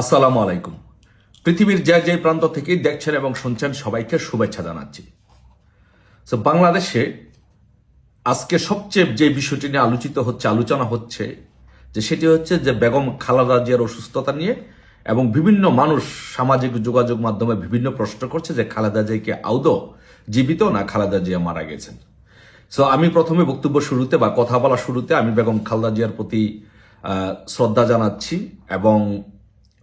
আসসালামু আলাইকুম। পৃথিবীর যে যে প্রান্ত থেকেই দেখছেন এবং শুনছেন সবাইকে শুভেচ্ছা জানাচ্ছি। তো বাংলাদেশে আজকে সবচেয়ে যে বিষয়টি নিয়ে আলোচিত হচ্ছে, আলোচনা হচ্ছে, যে সেটি হচ্ছে যে বেগম খালাদা জিয়ার অসুস্থতা নিয়ে এবং বিভিন্ন মানুষ সামাজিক যোগাযোগ মাধ্যমে বিভিন্ন প্রশ্ন করছে যে খালেদা জিয়াকে আদৌ জীবিত না খালেদা জিয়া মারা গেছেন। সো আমি প্রথমে বক্তব্য শুরুতে বা কথা বলা শুরুতে আমি বেগম খালেদা জিয়ার প্রতি শ্রদ্ধা জানাচ্ছি এবং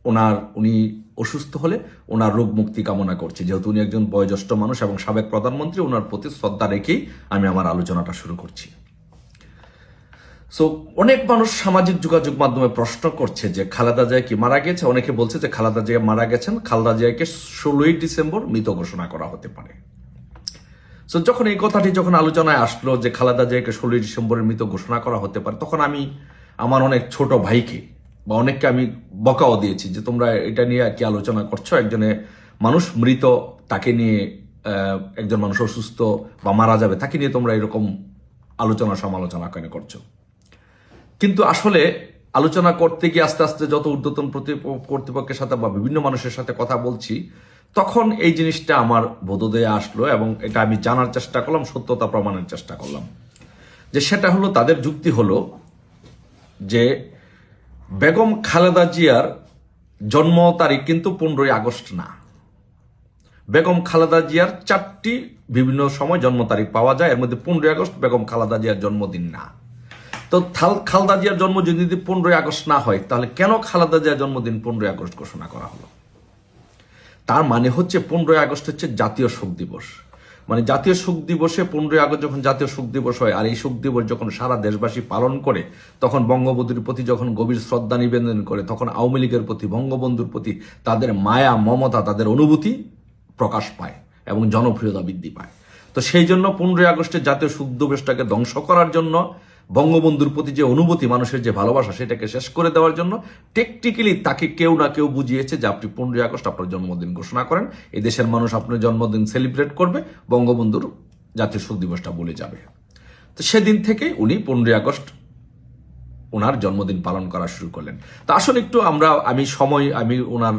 ওনার, উনি অসুস্থ হলে ওনার রোগ মুক্তি কামনা করছি। যেহেতু উনি একজন বয়োজ্যেষ্ঠ মানুষ এবং সাবেক প্রধানমন্ত্রী, ওনার প্রতি শ্রদ্ধা রেখেই আমি আমার আলোচনাটা শুরু করছি। সো অনেক মানুষ সামাজিক যোগাযোগ মাধ্যমে প্রশ্ন করছে যে খালেদা জিয়া কি মারা গেছে? অনেকে বলছে যে খালেদা জিয়া মারা গেছেন, খালেদা জিয়াকে ষোলোই ডিসেম্বর মৃত ঘোষণা করা হতে পারে। সো যখন এই কথাটি যখন আলোচনায় আসলো যে খালেদা জিয়াকে ষোলোই ডিসেম্বরের মৃত ঘোষণা করা হতে পারে, তখন আমি, আমার অনেক ছোট ভাইকে বা অনেককে আমি বকাও দিয়েছি যে তোমরা এটা নিয়ে কি আলোচনা করছ। একজনে মানুষ মৃত, তাকে নিয়ে একজন মানুষ অসুস্থ বা মারা যাবে, তাকে নিয়ে তোমরা এরকম আলোচনা সমালোচনা কেন করছ? কিন্তু আসলে আলোচনা করতে গিয়ে আস্তে আস্তে যত ঊর্ধ্বতন কর্তৃপক্ষের সাথে বা বিভিন্ন মানুষের সাথে কথা বলছি, তখন এই জিনিসটা আমার বোধোদয়ে আসলো এবং এটা আমি জানার চেষ্টা করলাম, সত্যতা প্রমাণের চেষ্টা করলাম। যে সেটা হলো, তাদের যুক্তি হলো যে বেগম খালেদা জিয়ার জন্ম তারিখ কিন্তু পনেরোই আগস্ট না। বেগম খালেদা জিয়ার চারটি বিভিন্ন সময় জন্ম তারিখ পাওয়া যায়, এর মধ্যে পনেরোই আগস্ট বেগম খালেদা জিয়ার জন্মদিন না। তো থাল- খালেদা জিয়ার জন্ম যদি পনেরোই আগস্ট না হয়, তাহলে কেন খালেদা জিয়ার জন্মদিন পনেরোই আগস্ট ঘোষণা করা হলো? তার মানে হচ্ছে পনেরোই আগস্ট হচ্ছে জাতীয় শোক দিবস। মানে জাতীয় শোক দিবসে পনেরোই আগস্ট যখন জাতীয় শোক দিবস হয়, আর এই শোক দিবস যখন সারা দেশবাসী পালন করে, তখন বঙ্গবন্ধুর প্রতি যখন গভীর শ্রদ্ধা নিবেদন করে, তখন আওয়ামী লীগের প্রতি, বঙ্গবন্ধুর প্রতি তাদের মায়া, মমতা, তাদের অনুভূতি প্রকাশ পায় এবং জনপ্রিয়তা বৃদ্ধি পায়। তো সেই জন্য পনেরোই আগস্টের জাতীয় শোক দিবসটাকে ধ্বংস করার জন্য বঙ্গবন্ধুর প্রতি যে অনুভূতি, মানুষের যে ভালোবাসা, সেটাকে শেষ করে দেওয়ার জন্য টেকটিক্যালি তাকে কেউ না কেউ বুঝিয়েছে যে আপনি পনেরোই আগস্ট আপনার জন্মদিন ঘোষণা করেন। এই দেশের মানুষ আপনার জন্মদিন সেলিব্রেট করবে, বঙ্গবন্ধুর জাতীয় শোক দিবসটা বলে যাবে। তো সেদিন থেকে উনি পনেরোই আগস্ট ওনার জন্মদিন পালন করা শুরু করলেন। তা আসলে একটু আমরা, আমি সময়, আমি ওনার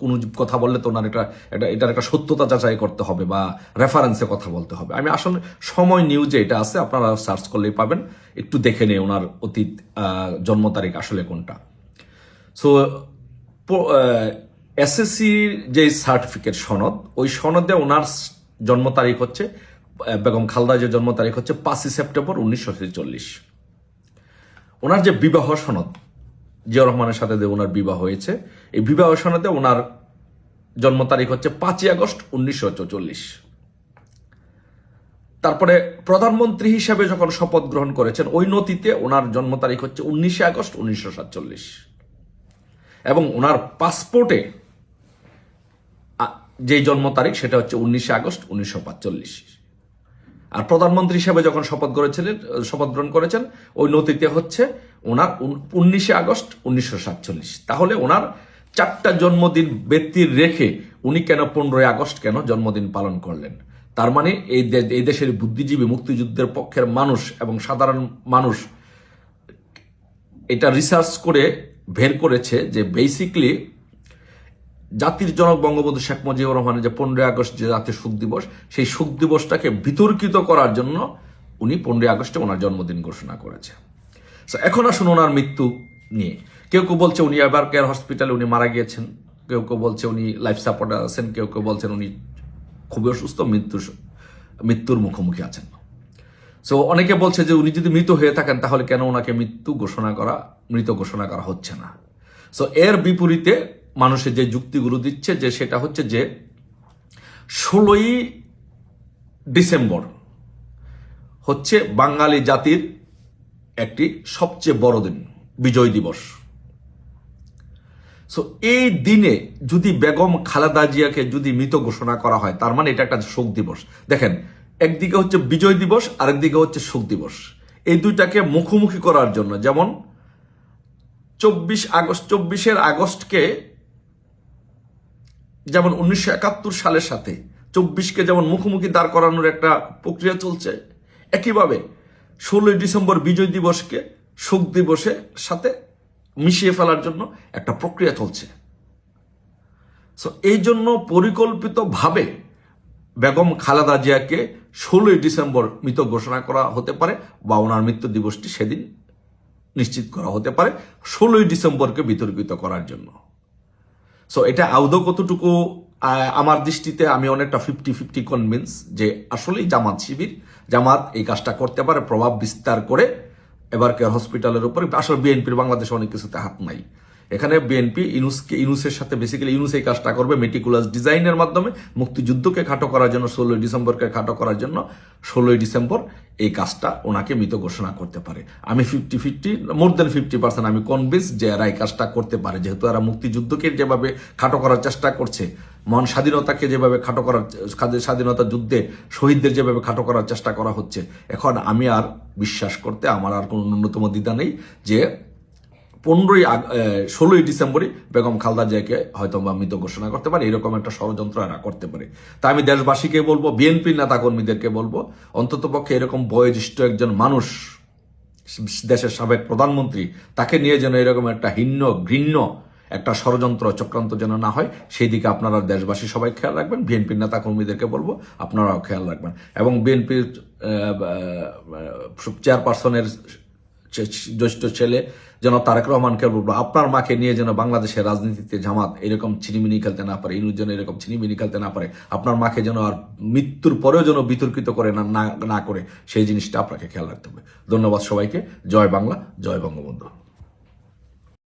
কোনো কথা বললে তো ওনার এটা এটা এটার একটা সত্যতা যাচাই করতে হবে বা রেফারেন্সে কথা বলতে হবে। আমি আসলে সময় নিউজে এটা আছে, আপনারা সার্চ করলেই পাবেন। একটু দেখে নিয়ে ওনার অতীত জন্ম তারিখ আসলে কোনটা। সো এসএসসির যে সার্টিফিকেট সনদ, ওই সনদে ওনার জন্ম তারিখ হচ্ছে বেগম যে জন্ম তারিখ হচ্ছে পাঁচই সেপ্টেম্বর উনিশশো ছেচল্লিশ। ওনার যে বিবাহ সনদ জিয়া রহমানের সাথে যে ওনার বিবাহ হয়েছে, এই বিবাহ সনদে ওনার জন্ম তারিখ হচ্ছে পাঁচই আগস্ট উনিশশো তারপরে প্রধানমন্ত্রী হিসেবে যখন শপথ গ্রহণ করেছেন, ওই নথিতে ওনার জন্ম তারিখ হচ্ছে উনিশে আগস্ট উনিশশো সাতচল্লিশ। এবং ওনার পাসপোর্টে যে জন্ম তারিখ সেটা হচ্ছে উনিশে আগস্ট উনিশশো আর প্রধানমন্ত্রী হিসেবে যখন শপথ করেছিলেন, শপথ গ্রহণ করেছেন, ওই নথিতে হচ্ছে ওনার উনিশে আগস্ট উনিশশো সাতচল্লিশ। তাহলে ওনার চারটা জন্মদিন ব্যক্তির রেখে উনি কেন পনেরোই আগস্ট কেন জন্মদিন পালন করলেন? তার মানে এই এই দেশের বুদ্ধিজীবী, মুক্তিযুদ্ধের পক্ষের মানুষ এবং সাধারণ মানুষ এটা রিসার্চ করে বের করেছে যে বেসিকলি জাতির জনক বঙ্গবন্ধু শেখ মুজিবুর রহমানের যে পনেরোই আগস্ট যে জাতীয় শোক দিবস সেই শোক দিবসটাকে বিতর্কিত করার জন্য উনি পনেরোই আগস্টে ওনার জন্মদিন ঘোষণা করেছে। So, এখন আসুন ওনার মৃত্যু নিয়ে। কেউ কেউ বলছে উনি এবার কেয়ার হসপিটালে উনি মারা গিয়েছেন কেউ কেউ বলছে উনি লাইফ সাপোর্টে আছেন কেউ কেউ বলছেন উনি খুবই অসুস্থ মৃত্যু মৃত্যুর মুখোমুখি আছেন। সো অনেকে বলছে যে উনি যদি মৃত হয়ে থাকেন তাহলে কেন ওনাকে মৃত্যু ঘোষণা করা মৃত ঘোষণা করা হচ্ছে না? সো এর বিপরীতে মানুষের যে যুক্তিগুলো দিচ্ছে যে সেটা হচ্ছে যে ষোলোই ডিসেম্বর হচ্ছে বাঙালি জাতির একটি সবচেয়ে বড় দিন, বিজয় দিবস। সো এই দিনে যদি বেগম খালেদা জিয়াকে যদি মৃত ঘোষণা করা হয়, তার মানে এটা একটা শোক দিবস। দেখেন, একদিকে হচ্ছে বিজয় দিবস, আরেকদিকে হচ্ছে শোক দিবস। এই দুইটাকে মুখোমুখি করার জন্য, যেমন চব্বিশ আগস্ট, চব্বিশের আগস্টকে যেমন উনিশশো একাত্তর সালের সাথে চব্বিশকে যেমন মুখোমুখি দাঁড় করানোর একটা প্রক্রিয়া চলছে, একইভাবে ষোলোই ডিসেম্বর বিজয় দিবসকে শোক দিবসের সাথে মিশিয়ে ফেলার জন্য একটা প্রক্রিয়া চলছে। সো এই জন্য পরিকল্পিতভাবে বেগম খালেদা জিয়াকে ষোলোই ডিসেম্বর মৃত ঘোষণা করা হতে পারে বা ওনার মৃত্যু দিবসটি সেদিন নিশ্চিত করা হতে পারে, ষোলোই ডিসেম্বরকে বিতর্কিত করার জন্য। সো এটা আদৌ কতটুকু আমার দৃষ্টিতে আমি অনেকটা ফিফটি ফিফটি কনভিন্স যে আসলেই জামাত শিবির, জামাত এই কাজটা করতে পারে, প্রভাব বিস্তার করে এবার কেয়ার হসপিটালের উপরে, আসলে বিএনপির বাংলাদেশে অনেক কিছুতে হাত নাই। এখানে বিএনপি ইনুসকে ইনুসের সাথে বেসিক্যালি ইনুস এই কাজটা করবে মেটিকুলাস ডিজাইনের মাধ্যমে। মুক্তিযুদ্ধকে খাটো করার জন্য, ষোলোই ডিসেম্বরকে খাটো করার জন্য ষোলোই ডিসেম্বর এই কাজটা ওনাকে মৃত ঘোষণা করতে পারে। আমি fifty fifty more than fifty percent আমি কনভিন্স যে এরা এই কাজটা করতে পারে। যেহেতু এরা মুক্তিযুদ্ধকে যেভাবে খাটো করার চেষ্টা করছে মন স্বাধীনতাকে যেভাবে খাটো করার, স্বাধী- স্বাধীনতা যুদ্ধে শহীদদের যেভাবে খাটো করার চেষ্টা করা হচ্ছে, এখন আমি আর বিশ্বাস করতে আমার আর কোনো ন্যূনতম দ্বিধা নেই যে পনেরোই ষোলোই ডিসেম্বরই বেগম খালদা জিয়াকে হয়তো বা মৃত ঘোষণা করতে পারে, এরকম একটা ষড়যন্ত্র এরা করতে পারে। তা আমি দেশবাসীকে বলব বিএনপির নেতাকর্মীদেরকে বলব অন্তত পক্ষে এরকম বয়োজ্যেষ্ঠ একজন মানুষ, দেশের সাবেক প্রধানমন্ত্রী, তাকে নিয়ে যেন এরকম একটা হিন্ন ঘৃণ্য একটা ষড়যন্ত্র চক্রান্ত যেন না হয়, সেই দিকে আপনারা দেশবাসী সবাই খেয়াল রাখবেন, বিএনপির নেতা কর্মীদেরকে বলব, আপনারাও খেয়াল রাখবেন। এবং বিএনপির চেয়ারপারসনের জ্যেষ্ঠ ছেলে, যেন তারেক রহমানকে বলব, আপনার মাকে নিয়ে যেন বাংলাদেশের রাজনীতিতে জামাত এরকম ছিনিমিনি খেলতে না পারে, ইনুর যেন এরকম ছিনিমিনি খেলতে না পারে, আপনার মাকে যেন আর মৃত্যুর পরেও যেন বিতর্কিত করে না- না করে, সেই জিনিসটা আপনাকে খেয়াল রাখতে হবে। ধন্যবাদ সবাইকে, জয় বাংলা, জয় বঙ্গবন্ধু।